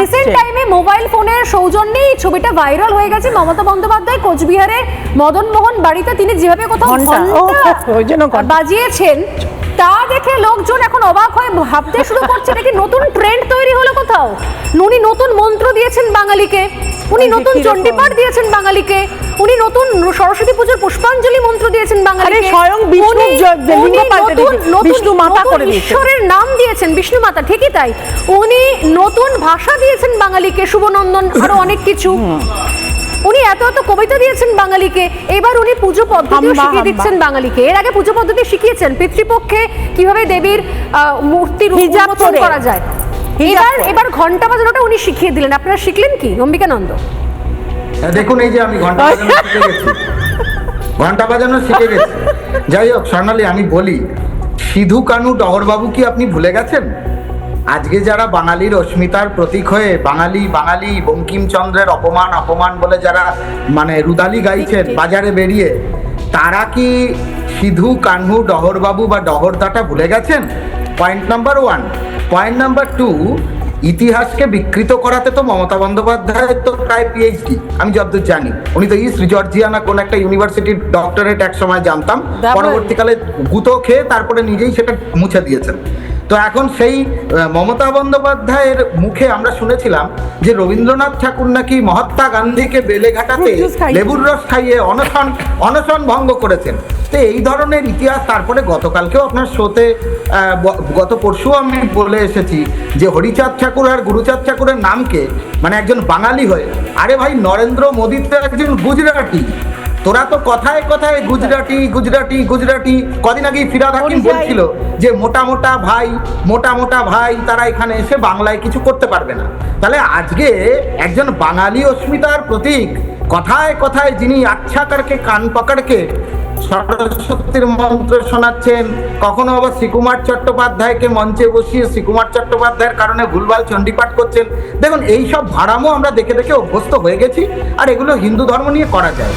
Recent টাইমে mobile ফোনের সৌজন্যে এই ছবিটা ভাইরাল হয়ে গেছে। মমতা বন্দ্যোপাধ্যায় কোচবিহারে মদন মোহন বাড়িতে তিনি যেভাবে কোথাও। বাজিয়েছেন তা দেখে লোকজন এখন অবাক হয়ে ভাবতে শুরু করছে নাকি নতুন ট্রেন্ড তৈরি হলো কোথাও? উনি নতুন মন্ত্র দিয়েছেন বাঙালিকে। উনি নতুন? চণ্ডীপাঠ দিয়েছেন বাঙালিকে। উনি নতুন সরস্বতী পুজোর পুষ্পাঞ্জলি মন্ত্র দিয়েছেন বাঙালিকে। স্বয়ং বিষ্ণু বিষ্ণু মাতা করে ঈশ্বরের নাম দিয়েছেন বিষ্ণু মাতা ঠিকই তাই। উনি নতুন ভাষা দিয়েছেন বাঙালিকে শুভনন্দন আরও অনেক কিছু। উনি এত এত কবিতা দিয়েছেন বাঙালিকে। এবার উনি পুজো পদ্ধতি শিখিয়ে দিচ্ছেন বাঙালিকে। এর আগে পুজো পদ্ধতি শিখিয়েছেন। পিতৃপক্ষে কীভাবে দেবীর আহ, মূর্তির করা যায়। এবার এবার ঘণ্টা বাজানোটা উনি শিখিয়ে দিলেন। আপনারা শিখলেন কি অম্বিকানন্দ? হ্যাঁ, দেখুন এই যে আমি ঘণ্টা বাজানো শিখে গেছি। ঘণ্টা বাজানো শিখে গেছি। যাই হোক স্বর্ণালী আমি বলি সিধু কানু ডহরবাবু কি আপনি ভুলে গেছেন? আজকে যারা বাঙালির অস্মিতার প্রতীক হয়ে বাঙালি বাঙালি বঙ্কিমচন্দ্রের অপমান অপমান বলে যারা মানে রুদালি গাইছেন বাজারে বেরিয়ে তারা কি সিধু কানহু ডহরবাবু বা ডহরদাটা ভুলে গেছেন? Point number one point number two ইতিহাসকে বিকৃত করাতে তো মমতা বন্দ্যোপাধ্যায়ের তো প্রায় পিএইচডি আমি যতদূর জানি। উনি তো ইস্ট জর্জিয়ানা কোন একটা ইউনিভার্সিটির ডক্টরেট এক সময় জানতাম। পরবর্তীকালে গুতো খেয়ে তারপরে নিজেই সেটা মুছে দিয়েছেন। তো এখন সেই মমতা বন্দ্যোপাধ্যায়ের মুখে আমরা শুনেছিলাম যে রবীন্দ্রনাথ ঠাকুর নাকি মহাত্মা গান্ধীকে বেলেঘাটাতে। লেবুর রস খাইয়ে অনশন অনশন ভঙ্গ করেছেন। তো এই ধরনের ইতিহাস তারপরে গতকালকেও আপনার শোতে গত পরশু আমি বলে এসেছি যে হরিচাঁদ ঠাকুর আর গুরুচাঁদ ঠাকুরের নামকে মানে একজন বাঙালি হয়ে আরে ভাই নরেন্দ্র মোদী তো একজন গুজরাটি তোরা তো কথায় কথায় গুজরাটি গুজরাটি গুজরাটি কদিন আগেই ফিরাদ হাকিম। বলছিল যে মোটা মোটা ভাই মোটা মোটা ভাই তারা এখানে এসে বাংলায় কিছু করতে পারবে না তাহলে আজকে একজন বাঙালি অস্মিতার প্রতীক কথায় কথায় যিনি আচ্ছা করকে কান পকড়কে সরস্বতীর মন্ত্র শোনাচ্ছেন। কখনো আবার শ্রীকুমার চট্টোপাধ্যায়কে মঞ্চে বসিয়ে শ্রীকুমার চট্টোপাধ্যায়ের কারণে ভুলভাল চণ্ডীপাঠ করছেন। দেখুন, এইসব ভাড়ামো আমরা দেখে দেখে অভ্যস্ত হয়ে গেছি, আর এগুলো হিন্দু ধর্ম নিয়ে করা যায়।